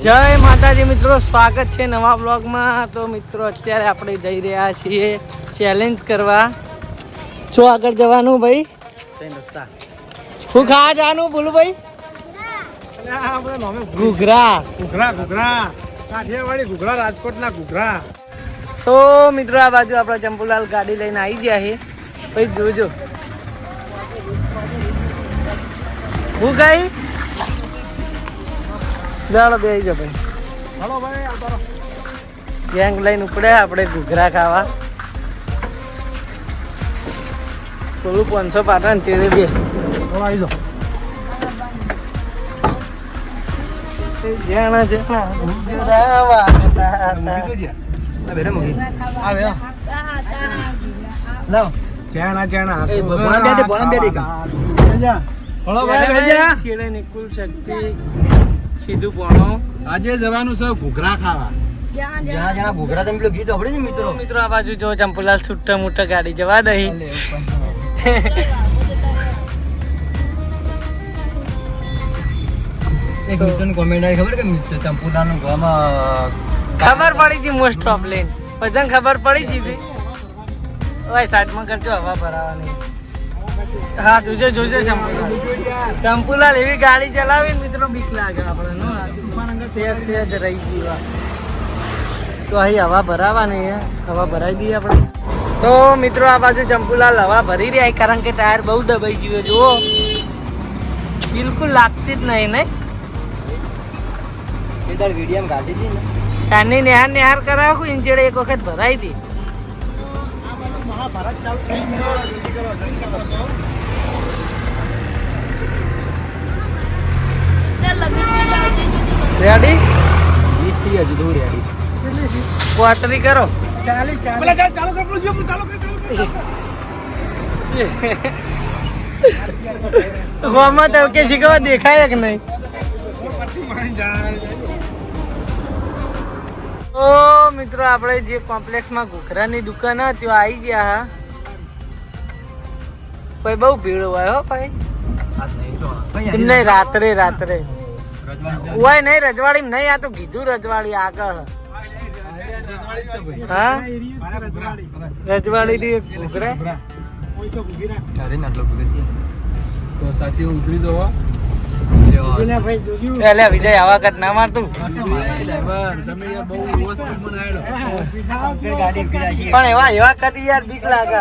જય માતાજી મિત્રો સ્વાગત છે નવા બ્લોગમાં. તો મિત્રો અત્યારે આપણે જઈ રહ્યા છીએ ચેલેન્જ કરવા. શું આગળ જવાનું ભાઈ. શું ખાવા જવાનું બોલું ભાઈ ઘૂઘરા. ઘૂઘરા ઘૂઘરા. કાઠિયાવાડી ઘૂઘરા રાજકોટના ઘૂઘરા. તો મિત્રો આ બાજુ આપણે ચંપુલાલ ગાડી લઈને આવી ગયા છે. ભાઈ જોજો. હું કઈ ચાલો બે આવી જાઓ ભાઈ. હલો ભાઈ આવતો રહો. ગેંગ લઈને ઉપડ્યા આપણે ઘૂઘરા ખાવા. થોડું પાંચસો પાટણ ચેડે બે હલો આવી જાઓ. જાણા જાણા ઘૂઘરા વાગતા હતા. લાવો. ચેણા ચેણા એ ભગવાન બે દે, ભગવાન બે દે કાં. હલો ભાઈ ભેજા છેડે નિકુલ શક્તિ. સીધું પોણો. આજે જવાનું છે ઘૂઘરા ખાવા. મિત્રો? મિત્રો આ બાજુ જો ચંપુલાલ છૂટા મોટા ગાડી જવા દઈ. ખબર પડી હતી મોસ્ટ ઓફ લેન બધાને ખબર પડી હતી ઓય સાઈડમાં કરજો હવા ભરાવાની. હા જોજે જોજે ચંપુલાલ. એવી ગાડી ચલાવી મિત્રો બીક લાગે આપણે નો સેજ રહી ગયું તો અહીં હવા ભરાવાની હવા ભરાઈ દઈએ આપણે. તો મિત્રો આ બાજુ ચંપુલાલ હવા ભરી રહ્યા કારણ કે ટાયર બહુ દબાઈ ગયું જુઓ. બિલકુલ લાગતી જ નહીં ને. કાની નિહાર નિહાર કરાવું ઇન્જેડે એક વખત ભરાઈ હતી. મહાભારત ચાલુ જલ્દી કરો જોઈ શકો છો? રેડી ક્વાટરી કરો ચાલી ચાલી ચાલુ કર ચાલુ ચાલુ કર. ગોમાં તો કે શીખવા દેખાય કે નહીં. તો મિત્રો, આપણે જે કોમ્પ્લેક્સમાં ઘૂઘરાની દુકાન હતી આવી ગયા, હા. ભાઈ, બહુ ભીડ હોય, હો, ભાઈ. નહીં રાત્રે રાત્રે. હોય નહીં, રજવાડી નહીં, આ તો કીધું રજવાડી આગળ. હા? રજવાડી થી ઘૂઘરા. એટલે વિજય, આવા કટ ના મારતું. પણ એવા એવા કટ યાર, બીક લાગે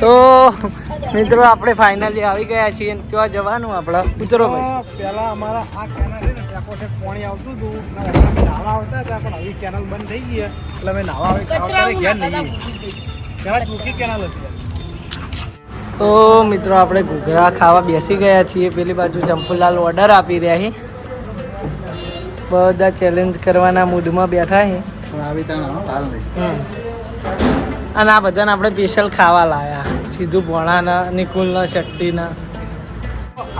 તો, મિત્રો, આપણે ફાઇનલી આવી ગયા છીએ ક્યાં જવાનું આપણે ઉતરો ભાઈ. પહેલા અમારા આ કેનાલ છે ને, ત્યાં પાસે પાણી આવતું હતું. નાવા આવતા હતા, પણ હવે કેનાલ બંધ થઈ ગઈ એટલે અમે નાવા આવે ઘેર કેનાલ હતી. તો મિત્રો આપણે ઘૂઘરા ખાવા બેસી ગયા છીએ. પેલી બાજુ ચંપુલાલ ઓર્ડર આપી રહ્યા છે. બધા ચેલેન્જ કરવાના મૂડમાં બેઠા છે. અને આ બધાને આપણે સ્પેશિયલ ખાવા લાયા. સીધું ભોણાના નિકુલના શક્તિના.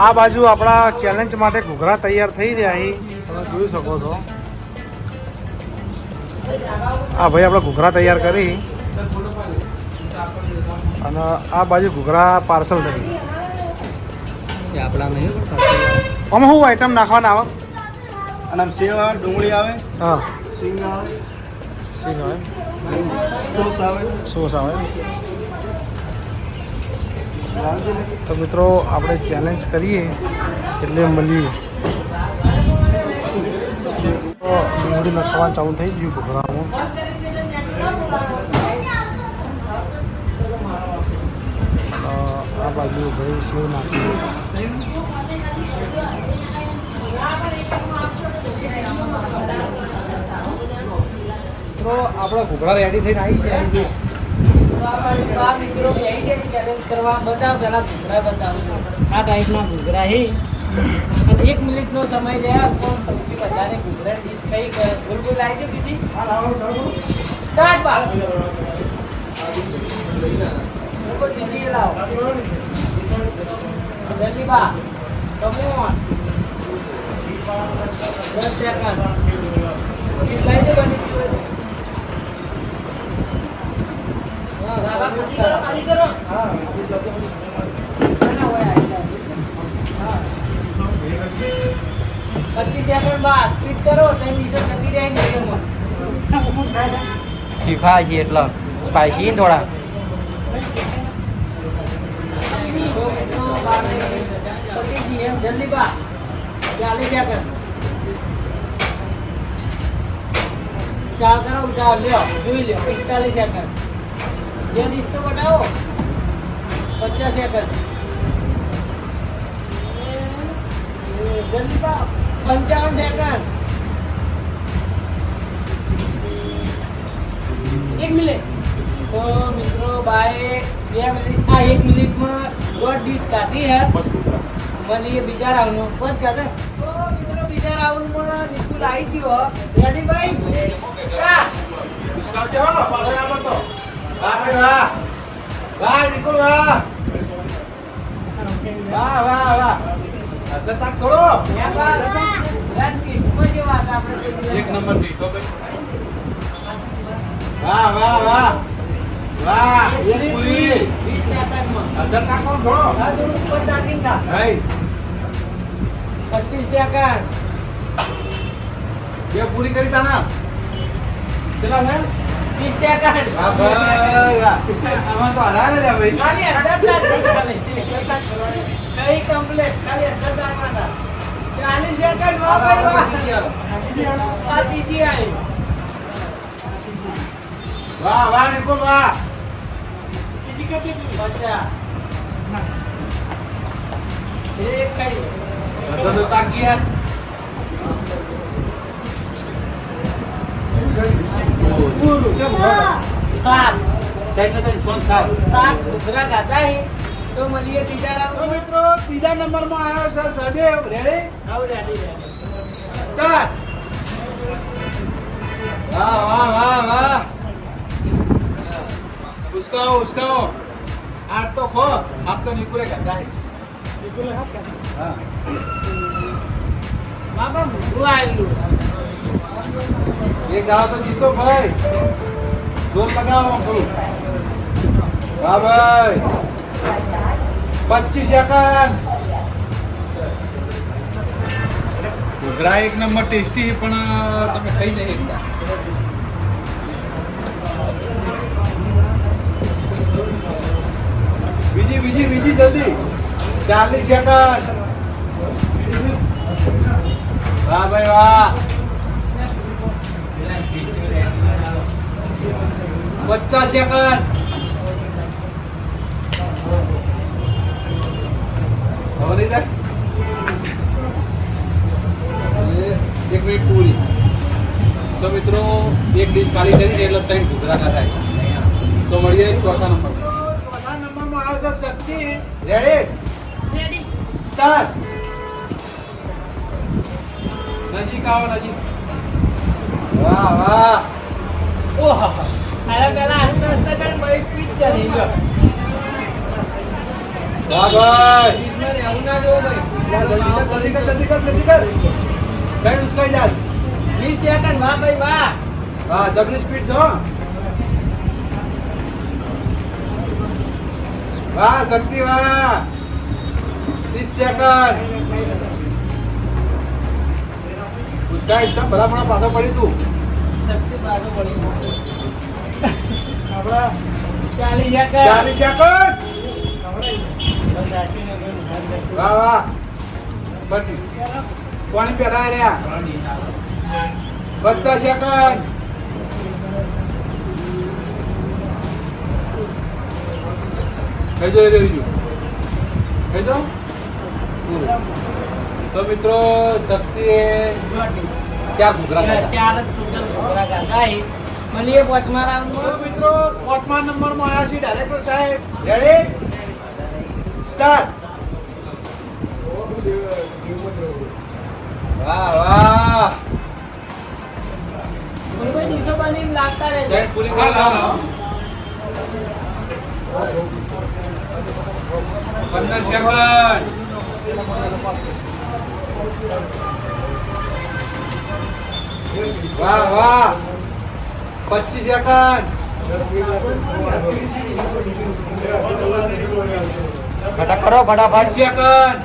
આ બાજુ આપણા ચેલેન્જ માટે ઘૂઘરા તૈયાર થઈ રહ્યા છે. તમે જોઈ શકો છો. આ ભાઈ આપણે ઘૂઘરા તૈયાર કરી. અને આ બાજુ ઘૂઘરા પાર્સલ થઈ. આમાં શું આઈટમ નાખવાના આવે. અને આમ સેવ આવે ડુંગળી આવે? હા. સિંગ આવે? સિંગ આવે. સોસ આવે? સોસ આવે. તો મિત્રો આપણે ચેલેન્જ કરીએ એટલે મળીએ. તો ડુંગળી નાખવાનું ચાલુ થઈ ગયું ઘૂઘરામાં. આ બાજુ ભાઈ સેવ નાખી તો આપણા ઘૂઘરા રેડી થઈને આવી ગયા છે. ચેલેન્જ કરવા બતાવ પેલા ઘૂઘરા બતાવો આ ટાઈપના ઘૂઘરા છે. અને એક મિનિટનો સમય રહ્યા કોણ સૌથી વધારે ઘૂઘરા ડીશ કઈ ભૂલ આવી છે સ્ટાર્ટ બા તો જીજી લાવો જલ્દી બા કમ ઓન કરો ખાલી કરો હા પચીસ સેકન્ડ બાદ. સ્પીડ કરો તઈ મિશન ને ફીફા થોડા. પતી ગઈ એમ જલ્દી બા ચાલીસ સેકન્ડ ચાલ કરો ચાલ લ્યો જોઈ લ્યો પિસ્તાલીસ સેકન્ડ બે ડિશ તો બનાવો પચાસ સેકન્ડ જલ્દી બા પંચાવન સેકન્ડ એક મિનિટ તો મિત્રો બાએ બે મિનિટ આ એક મિનિટમાં દોઢ ડીશ કાઢી હે? મને એ બીજા રાઉન્ડનો. પદ કાઢે ઓ મિત્રો બીજા રાઉન્ડમાં નિકુલ આવી ગયો. રેડી ભાઈ? સ્ટાર્ટ વ્યાપાર રેડ ટીસ્ટમાં જે વાત આપણે પેલી એક નંબર ડીશો ભાઈ. વાહ વાહ વાહ. વાહ પૂરી અધર નાખો થોડો. હા થોડું ઉપર તાકીને ખા. ભાઈ. પચીસ ટકા. બે પૂરી કરી તાના. કેટલા છે? ભાઈ. આમાં તો લે ભાઈ ખાલી ખાલી. કઈ કમ્પ્લીટ ખાલી તાક માટે ચાલીસ સેકન્ડ વાહ ભાઈ વાહ આ ત્રીજી આવી. વાહ વાહ નિકુલ વાહ. મિત્રો ત્રીજા નંબરમાં આવ્યો છે સદેવ રેડી સ્ટાર્ટ વાહ વાહ વાહ વાહ ઉસકાઓ આજ તો ખો આપ તો निकुले કરતા क्या હા બાબા ભૂખું આવેલું એક गांव તો जीतो ભાઈ. જોર लगाओ થોડું હા ભાઈ. पच्चीस સેકન્ડ ઘૂઘરા એક નંબર ટેસ્ટી પણ તમે ખાઈ નહીં એકદમ બીજી બીજી બીજી જલ્દી. ચાલીસ સેકન્ડ વાહ ભાઈ, વાહ. પચાસ સેકન્ડ ખબર નહીં? એક મિનિટ પૂરી તો મિત્રો, એક ડીશ ખાલી કરી એટલે ત્રણ ઘૂઘરા થાય તો મળીએ ચોથા નંબર છે શક્તિ રેડી? રેડી. સ્ટાર્ટ. નજીક આવો નજીક. વાહ વાહ. ઓહો અરે પેલા આસ્તે આસ્તે કરીને બઈ સ્પીડ કરી લો વાહ ભાઈ. બીજમાં રહેવું ના જોવો ભાઈ. જલ્દી કર જલ્દી કર જલ્દી કર બેન કઈ ઉસકાઈ જા 20 સેકન્ડ વાહ ભાઈ વાહ. વાહ ડબલ સ્પીડ છો વાહ શક્તિ વાહ. ત્રીસ સેકન્ડ. ઉસકાઈ તો ભલા પાછો પડી તું. શક્તિ પડી આપણા ચાલીસ સેકન્ડ. વાહ વાહ. બટી પેઢા રહ્યા? પચાસ સેકન્ડ. કઈ જઈ રહ્યું કઈ તો મિત્રો શક્તિએ ચાર ઘૂઘરા. ચાર ઘૂઘરા ખાધા. મળીએ પાંચમા રાઉન્ડમાં મિત્રો પાંચમા નંબરમાં આવ્યા છે ડાયરેક્ટર સાહેબ. રેડી સ્ટાર્ટ વાહ વાહ. બરોબર દિવસો બની લાગતા રહે પૂરી કરી वंदन जगन वाह वाह। पच्चीस सेकंड फटा करो फटाफट। सेकंड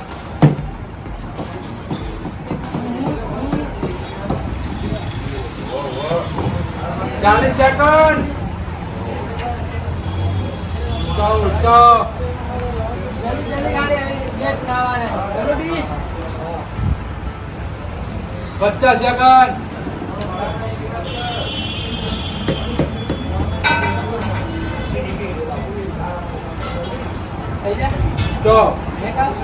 चालीस सेकंड उठता उठता પચાસ સેકન્ડ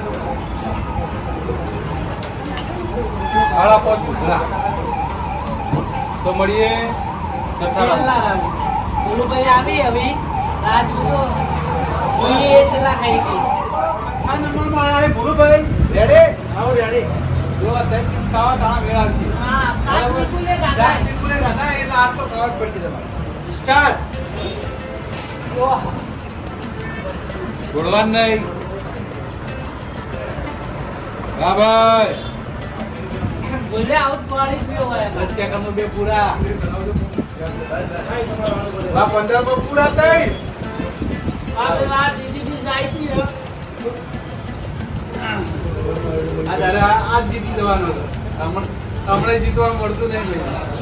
મેં સાડા પાંચ ઘૂઘરા તો મળીએ આવી, હવે. આ જોઈએ એટલા ખાઈ ગઈ. નંબરમાં ભૂલુભાઈ છે રેડી? આવો રેડી. જો આ દસ પીસ ખાવા તાણા મેળ આવશે હા સાત? નિકુલે દાદા ત્રિપુલે ગાધા એટલે આ તો ખાવા જ પડશે તમારે સ્ટાર્ટ ઓહ નહીં. હા ભાઈ. બોલે આઉટ પાડી ગયો હોય. દસ સેકન્ડ બે પૂરા. હા પંદરમાં પૂરા થઈ. આ વાત દીદી જાય તી આ દાદા આ- આજ જીતી જવાનો હતો. હમણાં હમણાં જીતવા મળતું નહીં ભાઈ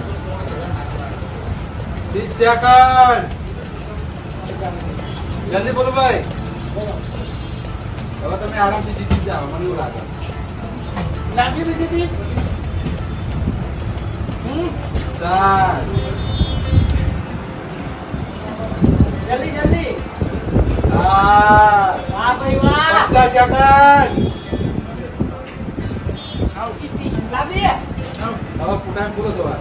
ત્રીસ સેકન્ડ જલ્દી બોલો ભાઈ. હવે તમે આરામથી જીતી જાઓ મને એવું લાગે. લાગી બી દીદી ચાર જલ્દી જલ્દી. હા. વાહ ભાઈ વાહ. પચાસ સેકન્ડ હવે ફૂટાણ પૂરો થવા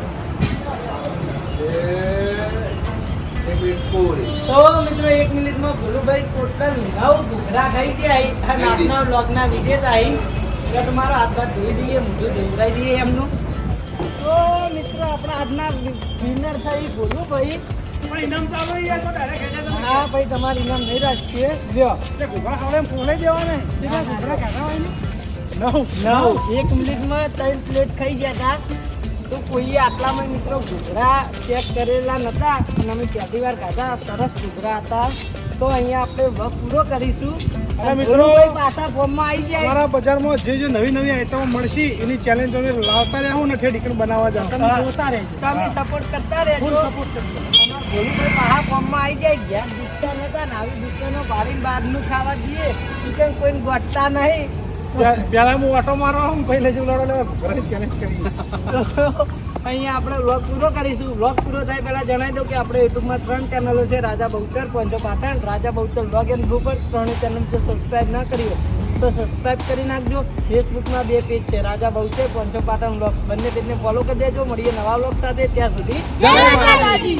એક મિનિટ પૂરી તો મિત્રો એક મિનિટમાં ભોલુભાઈ ટોટલ નવ ઘૂઘરા ખાઈ ગયા. અને આપના વ્લોગના વિજેતા એટલે તમારો હાથ બાદ ધોઈ દઈએ મોઢું ધોવરાઈ દઈએ એમનું. તો મિત્રો આપણા આજના વિનર થઈ ભોલુભાઈ. હા ભાઈ તમારી ઇનામ નહીં રાખીએ. લ્યો. નવ એક મિનિટમાં ત્રણ પ્લેટ ખાઈ ગયા હતા. તો કોઈએ આટલામાં મિત્રો ઘૂઘરા ચેક કરેલા નતા અને અમે પહેલી વાર ખાધા. સરસ ઘૂઘરા હતા. તો અહીંયા આપણે વર્ક પૂરો કરીશું. અને મિત્રો, પાછા ફોર્મમાં આવી જાય. મારા બજારમાં જે જે નવી નવી આઈટમો મળશે એની ચેલેન્જ અમે લાવતા રહેવું નથી ઠેઠ બનાવવા જાવ તમે જોતા રહેજો. સપોર્ટ કરતા રહેજો. સપોર્ટ કરજો. ભોલુભાઈ પાછા ફોર્મમાં આવી જાય. ગયા દુકાન હતા ને આવી દુકાનો ભાડી બહારનું ખાવા દઈએ ચિકન કોઈને ગોઠતા નહીં. પહેલા હું ઓટો મારવા હું પહેલે જ ઉલાડો લેવા ઘરે ચેલેન્જ કરી. અહીંયા આપણે વ્લોગ પૂરો કરીશું. બ્લોગ પૂરો થાય પહેલાં જણાવી દઉં કે આપણે યુટ્યુબમાં ત્રણ ચેનલો છે. Raja Bahuchar પંચો Patan Raja Bahuchar blog and group પર ત્રણ ચેનલ જો સબસ્ક્રાઈબ ના કરી હોય તો સબસ્ક્રાઇબ કરી નાખજો. ફેસબુકમાં બે પેજ છે. રાજા બહુચર પંચો પાટણ બ્લોગ બંને પેજને ફોલો કરી દેજો. મળીએ નવા બ્લોગ સાથે. ત્યાં સુધી જય માતાજી.